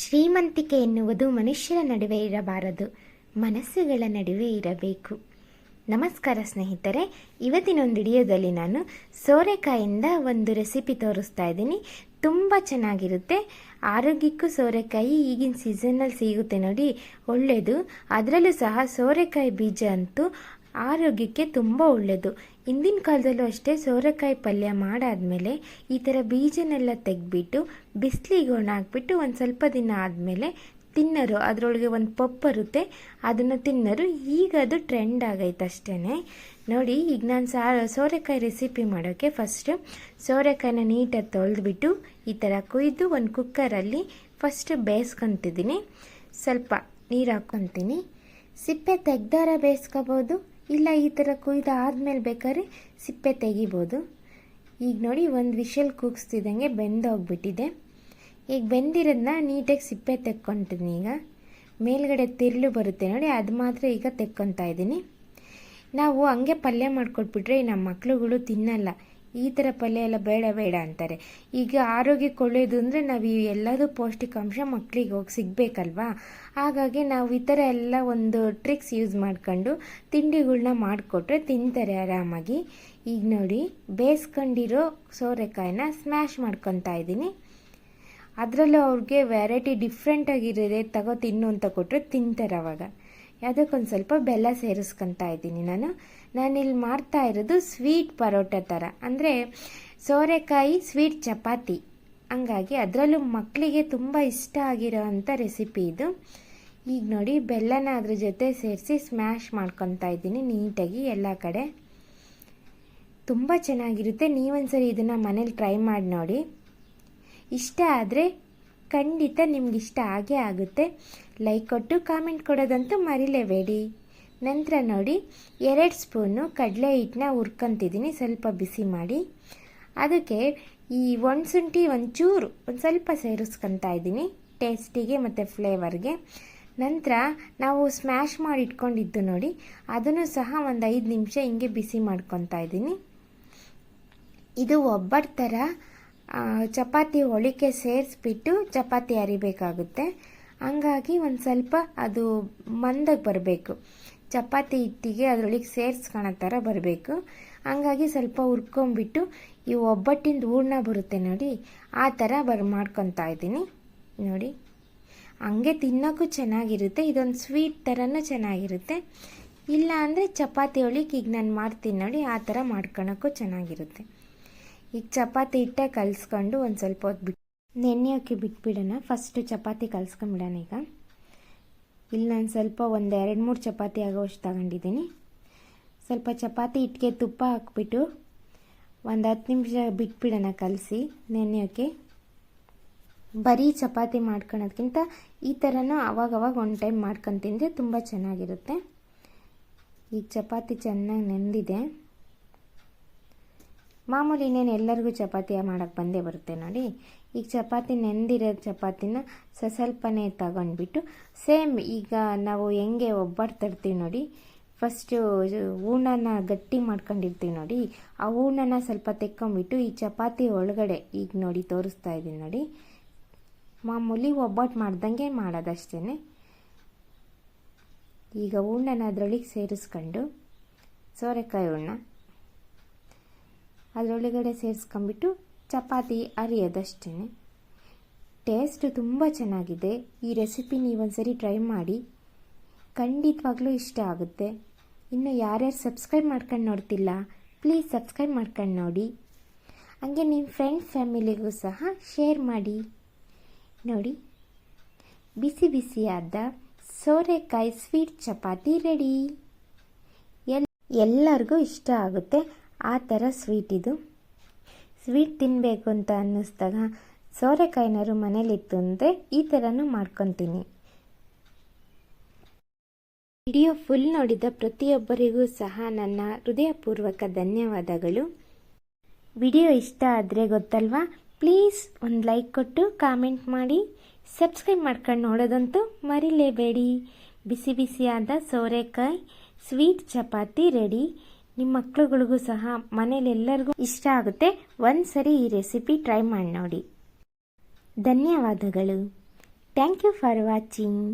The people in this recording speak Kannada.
ಶ್ರೀಮಂತಿಕೆ ಎನ್ನುವುದು ಮನುಷ್ಯರ ನಡುವೆ ಇರಬಾರದು, ಮನಸ್ಸುಗಳ ನಡುವೆ ಇರಬೇಕು. ನಮಸ್ಕಾರ ಸ್ನೇಹಿತರೆ ಇವತ್ತಿನ ಒಂದು ವಿಡಿಯೋದಲ್ಲಿ ನಾನು ಸೋರೆಕಾಯಿಂದ ಒಂದು ರೆಸಿಪಿ ತೋರಿಸ್ತಾ ಇದ್ದೀನಿ. ತುಂಬ ಚೆನ್ನಾಗಿರುತ್ತೆ. ಆರೋಗ್ಯಕ್ಕೂ ಸೋರೆಕಾಯಿ ಈಗಿನ ಸೀಸನ್ನಲ್ಲಿ ಸಿಗುತ್ತೆ ನೋಡಿ ಒಳ್ಳೆಯದು ಅದರಲ್ಲೂ ಸಹ ಸೋರೆಕಾಯಿ ಬೀಜ ಅಂತೂ ಆರೋಗ್ಯಕ್ಕೆ ತುಂಬ ಒಳ್ಳೆಯದು ಹಿಂದಿನ ಕಾಲದಲ್ಲೂ ಅಷ್ಟೇ ಸೋರೆಕಾಯಿ ಪಲ್ಯ ಮಾಡಾದಮೇಲೆ ಈ ಥರ ಬೀಜನೆಲ್ಲ ತೆಗೆದ್ಬಿಟ್ಟು, ಬಿಸಿಲಿಗೆ ಒಣಾಕ್ಬಿಟ್ಟು ಒಂದು ಸ್ವಲ್ಪ ದಿನ ಆದಮೇಲೆ ತಿನ್ನರು. ಅದರೊಳಗೆ ಒಂದು ಪಪ್ಪರುತ್ತೆ ಅದನ್ನು ತಿನ್ನರು. ಈಗ ಅದು ಟ್ರೆಂಡ್ ಆಗೈತೆ ಅಷ್ಟೇ ನೋಡಿ, ಈಗ ನಾನು ಸಾ, ಸೋರೆಕಾಯಿ ರೆಸಿಪಿ ಮಾಡೋಕ್ಕೆ ಫಸ್ಟು ಸೋರೆಕಾಯಿನ ನೀಟಾಗಿ ತೊಳೆದ್ಬಿಟ್ಟು ಈ ಥರ ಕುಯ್ದು ಒಂದು ಕುಕ್ಕರಲ್ಲಿ ಫಸ್ಟ್ ಬೇಯಿಸ್ಕೊತಿದ್ದೀನಿ ಸ್ವಲ್ಪ ನೀರು ಹಾಕ್ಕೊತೀನಿ. ಸಿಪ್ಪೆ ತೆಗ್ದಾರ ಬೇಯಿಸ್ಕೋಬೋದು ಇಲ್ಲ, ಈ ಥರ ಕುಯ್ದು ಆದಮೇಲೆ ಬೇಕಾದ್ರೆ ಸಿಪ್ಪೆ ತೆಗಿಬೋದು. ಈಗ ನೋಡಿ, ಒಂದು ವಿಷಲ್ ಕೂಗಿಸ್ತಿದ್ದಂಗೆ ಬೆಂದೋಗ್ಬಿಟ್ಟಿದೆ. ಈಗ ಬೆಂದಿರೋದನ್ನ ನೀಟಾಗಿ ಸಿಪ್ಪೆ ತೆಕ್ಕೊತೀನಿ ಈಗ. ಮೇಲ್ಗಡೆ ತಿರುಳು ಬರುತ್ತೆ ನೋಡಿ, ಅದು ಮಾತ್ರ ಈಗ ತೆಕ್ಕೊತಾ ಇದ್ದೀನಿ. ನಾವು ಹಂಗೆ ಪಲ್ಯ ಮಾಡಿಕೊಟ್ಬಿಟ್ರೆ ನಮ್ಮ ಮಕ್ಳುಗಳು ತಿನ್ನಲ್ಲ. ಈ ಥರ ಪಲ್ಯ ಎಲ್ಲ ಬೇಡ ಬೇಡ ಅಂತಾರೆ. ಈಗ ಆರೋಗ್ಯಕ್ಕೆ ಒಳ್ಳೆಯದು ಅಂದರೆ ನಾವು ಈ ಎಲ್ಲದೂ ಪೌಷ್ಟಿಕಾಂಶ ಮಕ್ಕಳಿಗೆ ಹೋಗಿ ಸಿಗಬೇಕಲ್ವಾ? ಹಾಗಾಗಿ ನಾವು ಈ ಥರ ಎಲ್ಲ ಒಂದು ಟ್ರಿಕ್ಸ್ ಯೂಸ್ ಮಾಡ್ಕೊಂಡು ತಿಂಡಿಗಳನ್ನ ಮಾಡಿಕೊಟ್ರೆ ತಿಂತಾರೆ ಆರಾಮಾಗಿ. ಈಗ ನೋಡಿ ಬೇಯಿಸ್ಕೊಂಡಿರೋ ಸೋರೆಕಾಯಿನ ಸ್ಮ್ಯಾಶ್ ಮಾಡ್ಕೊತಾ ಇದ್ದೀನಿ. ಅದರಲ್ಲೂ ಅವ್ರಿಗೆ ವೆರೈಟಿ ಡಿಫ್ರೆಂಟಾಗಿರೋದೇ ತಗೋ ತಿನ್ನು ಅಂತ ಕೊಟ್ಟರೆ ತಿಂತಾರೆ ಅವಾಗ. ಯಾವುದಕ್ಕೊಂದು ಸ್ವಲ್ಪ ಬೆಲ್ಲ ಸೇರಿಸ್ಕೊತಾ ಇದ್ದೀನಿ ನಾನು. ನಾನಿಲ್ಲಿ ಮಾಡ್ತಾ ಇರೋದು ಸ್ವೀಟ್ ಪರೋಟ ಥರ ಅಂದರೆ ಸೋರೆಕಾಯಿ, ಸ್ವೀಟ್ ಚಪಾತಿ. ಹಂಗಾಗಿ ಅದರಲ್ಲೂ ಮಕ್ಕಳಿಗೆ ತುಂಬ ಇಷ್ಟ ಆಗಿರೋ ಅಂಥ ರೆಸಿಪಿ ಇದು. ಈಗ ನೋಡಿ, ಬೆಲ್ಲನ ಅದ್ರ ಜೊತೆ ಸೇರಿಸಿ ಸ್ಮ್ಯಾಶ್ ಮಾಡ್ಕೊತಾ ಇದ್ದೀನಿ ನೀಟಾಗಿ ಎಲ್ಲ ಕಡೆ. ತುಂಬ ಚೆನ್ನಾಗಿರುತ್ತೆ. ನೀವೊಂದ್ಸರಿ ಇದನ್ನು ಮನೇಲಿ ಟ್ರೈ ಮಾಡಿ ನೋಡಿ. ಇಷ್ಟ ಆದರೆ ಖಂಡಿತ ನಿಮ್ಗೆ ಇಷ್ಟ ಆಗೇ ಆಗುತ್ತೆ. ಲೈಕ್ ಕೊಟ್ಟು ಕಾಮೆಂಟ್ ಕೊಡೋದಂತೂ ಮರಿಲೇಬೇಡಿ. ನಂತರ ನೋಡಿ, ಎರಡು ಸ್ಪೂನು ಕಡಲೆ ಹಿಟ್ಟನ್ನ ಹುರ್ಕೊತಿದ್ದೀನಿ, ಸ್ವಲ್ಪ ಬಿಸಿ ಮಾಡಿ. ಅದಕ್ಕೆ ಈ ಒಣಸುಂಠಿ ಒಂಚೂರು ಒಂದು ಸ್ವಲ್ಪ ಸೇರಿಸ್ಕೊತಾ ಇದ್ದೀನಿ ಟೇಸ್ಟಿಗೆ ಮತ್ತು ಫ್ಲೇವರ್ಗೆ ನಂತರ ನಾವು ಸ್ಮ್ಯಾಶ್ ಮಾಡಿ ಇಟ್ಕೊಂಡಿದ್ದು ನೋಡಿ, ಅದನ್ನು ಸಹ ಒಂದು ಐದು ನಿಮಿಷ ಹಿಂಗೆ ಬಿಸಿ ಮಾಡ್ಕೊತಾ ಇದ್ದೀನಿ. ಇದು ಒಬ್ಬರ ಥರ ಚಪಾತಿ ಹೊಳಿಕೆ ಸೇರಿಸ್ಬಿಟ್ಟು ಚಪಾತಿ ಅರಿಬೇಕಾಗುತ್ತೆ. ಹಂಗಾಗಿ ಒಂದು ಸ್ವಲ್ಪ ಅದು ಮಂದಕ್ಕೆ ಬರಬೇಕು. ಚಪಾತಿ ಹಿಟ್ಟಿಗೆ ಅದರೊಳಗೆ ಸೇರಿಸ್ಕೊಳೋ ಥರ ಬರಬೇಕು. ಹಂಗಾಗಿ ಸ್ವಲ್ಪ ಹುರ್ಕೊಂಬಿಟ್ಟು ಈ ಒಬ್ಬಟ್ಟಿಂದ ಹೂರ್ಣ ಬರುತ್ತೆ ನೋಡಿ, ಆ ಥರ ಬರ್ ಮಾಡ್ಕೊತಾ ಇದ್ದೀನಿ. ನೋಡಿ, ಹಂಗೆ ತಿನ್ನೋಕ್ಕೂ ಚೆನ್ನಾಗಿರುತ್ತೆ. ಇದೊಂದು ಸ್ವೀಟ್ ಥರನೂ ಚೆನ್ನಾಗಿರುತ್ತೆ. ಇಲ್ಲ ಅಂದರೆ ಚಪಾತಿ ಒಳಗೆ ಈಗ ನಾನು ಮಾಡ್ತೀನಿ ನೋಡಿ, ಆ ಥರ ಮಾಡ್ಕೊಳಕ್ಕೂ ಚೆನ್ನಾಗಿರುತ್ತೆ. ಈಗ ಚಪಾತಿ ಹಿಟ್ಟೆ ಕಲಿಸ್ಕೊಂಡು ಒಂದು ಸ್ವಲ್ಪ ಹೊತ್ತು ಬಿಟ್ಟು ನೆನೆಯೋಕ್ಕೆ ಬಿಟ್ಬಿಡೋಣ. ಫಸ್ಟು ಚಪಾತಿ ಕಲಿಸ್ಕೊಂಬಿಡೋಣ ಈಗ. ಇಲ್ಲಿ ನಾನು ಸ್ವಲ್ಪ ಒಂದು ಎರಡು ಮೂರು ಚಪಾತಿ ಆಗೋಷ್ಟು ತಗೊಂಡಿದ್ದೀನಿ. ಸ್ವಲ್ಪ ಚಪಾತಿ ಹಿಟ್ಟಿಗೆ ತುಪ್ಪ ಹಾಕ್ಬಿಟ್ಟು ಒಂದು ಹತ್ತು ನಿಮಿಷ ಬಿಟ್ಬಿಡೋಣ ಕಲಸಿ ನೆನೆಯೋಕ್ಕೆ ಬರೀ ಚಪಾತಿ ಮಾಡ್ಕೊಳೋದ್ಕಿಂತ ಈ ಥರನೂ ಅವಾಗವಾಗ ಒಂದು ಟೈಮ್ ಮಾಡ್ಕೊಂಡು ತಿಂದರೆ ತುಂಬ ಚೆನ್ನಾಗಿರುತ್ತೆ. ಈಗ ಚಪಾತಿ ಚೆನ್ನಾಗಿ ನೆಂದಿದೆ. ಮಾಮೂಲಿ ಇನ್ನೇನು ಎಲ್ಲರಿಗೂ ಚಪಾತಿ ಮಾಡೋಕ್ಕೆ ಬಂದೇ ಬರುತ್ತೆ ನೋಡಿ. ಈಗ ಚಪಾತಿ ನೆಂದಿರೋ ಚಪಾತಿನ ಸ, ಸ್ವಲ್ಪನೇ ತಗೊಂಡ್ಬಿಟ್ಟು ಸೇಮ್ ಈಗ ನಾವು ಹೆಂಗೆ ಒಬ್ಬಟ್ಟು ತರ್ತೀವಿ ನೋಡಿ. ಫಸ್ಟು ಹೂರ್ಣನ ಗಟ್ಟಿ ಮಾಡ್ಕೊಂಡಿರ್ತೀವಿ ನೋಡಿ. ಆ ಹೂರ್ಣನ ಸ್ವಲ್ಪ ತೆಕ್ಕೊಂಬಿಟ್ಟು ಈ ಚಪಾತಿ ಒಳಗಡೆ ಈಗ ನೋಡಿ ತೋರಿಸ್ತಾ ಇದ್ದೀನಿ ನೋಡಿ. ಮಾಮೂಲಿ ಒಬ್ಬಟ್ಟು ಮಾಡ್ದಂಗೆ ಮಾಡೋದಷ್ಟೇ ಈಗ ಹೂರ್ಣನ ಅದರೊಳಗೆ ಸೇರಿಸ್ಕೊಂಡು ಸೋರೆಕಾಯಿ ಹೂರ್ಣ. ಅದರೊಳಗಡೆ ಸೇರಿಸ್ಕೊಂಬಿಟ್ಟು ಚಪಾತಿ ಅರಿಯೋದಷ್ಟೇ. ಟೇಸ್ಟ್ ತುಂಬ ಚೆನ್ನಾಗಿದೆ. ಈ ರೆಸಿಪಿ ನೀವೊಂದ್ಸರಿ ಟ್ರೈ ಮಾಡಿ. ಖಂಡಿತವಾಗ್ಲೂ ಇಷ್ಟ ಆಗುತ್ತೆ. ಇನ್ನು ಯಾರ್ಯಾರು ಸಬ್ಸ್ಕ್ರೈಬ್ ಮಾಡ್ಕೊಂಡು ನೋಡ್ತಿಲ್ಲ ಪ್ಲೀಸ್ ಸಬ್ಸ್ಕ್ರೈಬ್ ಮಾಡ್ಕೊಂಡು ನೋಡಿ. ಹಂಗೆ ನಿಮ್ಮ ಫ್ರೆಂಡ್ ಫ್ಯಾಮಿಲಿಗೂ ಸಹ ಶೇರ್ ಮಾಡಿ. ನೋಡಿ, ಬಿಸಿ ಬಿಸಿಯಾದ ಸೋರೆಕಾಯಿ ಸ್ವೀಟ್ ಚಪಾತಿ ರೆಡಿ ಎಲ್, ಎಲ್ಲರಿಗೂ ಇಷ್ಟ ಆಗುತ್ತೆ. ಆ ಥರ ಸ್ವೀಟ್ ಇದು. ಸ್ವೀಟ್ ತಿನ್ನಬೇಕು ಅಂತ ಅನ್ನಿಸ್ದಾಗ ಸೋರೆಕಾಯಿನಾರು ಮನೇಲಿತ್ತು ಅಂದರೆ ಈ ಥರನೂ ಮಾಡ್ಕೊತೀನಿ. ವಿಡಿಯೋ ಫುಲ್ ನೋಡಿದ ಪ್ರತಿಯೊಬ್ಬರಿಗೂ ಸಹ ನನ್ನ ಹೃದಯಪೂರ್ವಕ ಧನ್ಯವಾದಗಳು. ವಿಡಿಯೋ ಇಷ್ಟ ಆದರೆ ಗೊತ್ತಲ್ವಾ? ಪ್ಲೀಸ್ ಒಂದು ಲೈಕ್ ಕೊಟ್ಟು ಕಾಮೆಂಟ್ ಮಾಡಿ. ಸಬ್ಸ್ಕ್ರೈಬ್ ಮಾಡ್ಕೊಂಡು ನೋಡೋದಂತೂ ಮರಿಲೇಬೇಡಿ. ಬಿಸಿ ಬಿಸಿಯಾದ ಸೋರೆಕಾಯಿ ಸ್ವೀಟ್ ಚಪಾತಿ ರೆಡಿ ನಿಮ್ಮ ಮಕ್ಕಳುಗಳಿಗೂ ಸಹ ಮನೇಲೆಲ್ಲರಿಗೂ ಇಷ್ಟ ಆಗುತ್ತೆ. ಒಂದು ಸರಿ ಈ ರೆಸಿಪಿ ಟ್ರೈ ಮಾಡಿ ನೋಡಿ. ಧನ್ಯವಾದಗಳು. Thank you for watching.